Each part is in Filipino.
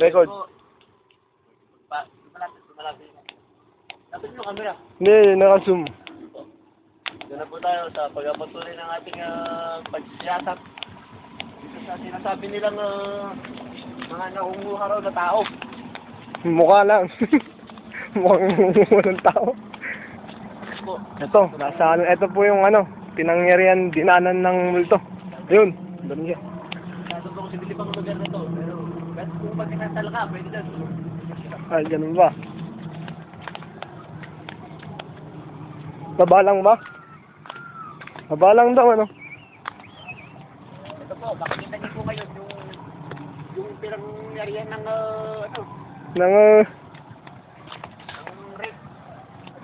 Record. Dapat yung camera. Hindi, naka-zoom. Doon na po tayo sa pagpapatuloy ng ating uh, pagsiyasat. Dito sa sinasabi nilang uh, mga nakunguha raw na tao. Mukha lang. Mukhang walang tao. Po. Ito, nasa ano, ito po yung ano, pinangyarihan dinanan ng multo. Ayun, doon siya. Nasa po si Billy pang lugar na to. Pero kahit kung magkakasal ka, pwede na. Ay, ganun ba? Baba lang ba? Baba lang daw, ano? Ito po, makikita niyo po kayo yung yung pinangyarihan ng uh, ano, Nang, uh, ng rape.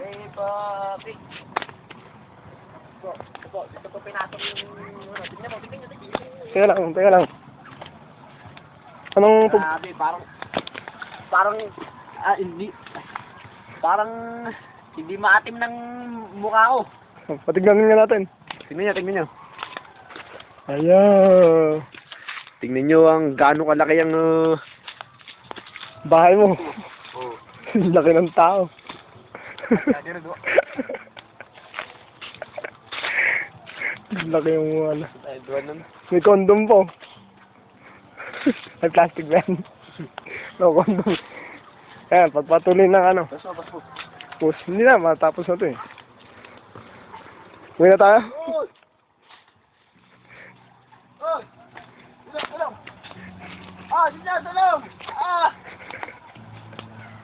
Rape, uh, rape. Ito po, dito po pinasok yung ano, tingnan mo, tingnan niyo, tingnan niyo. Teka lang, teka lang. Anong, pag- Grabe, parang, parang, ah, hindi, parang, hindi maatim ng mukha ko. patignan nga natin. Tingnan niyo, tingnan niyo. Ayan. Tingnan niyo ang gaano kalaki ang, uh, Bahay mo. oh. Laki ng tao. Laki yung ano. Ay, nun. May condom po. May plastic ba yan? no condom. Ayan, pagpatuloy ng ano. Baso, baso. Post, hindi na, matapos na to eh. Uwi na tayo? Ah, sige, tulong!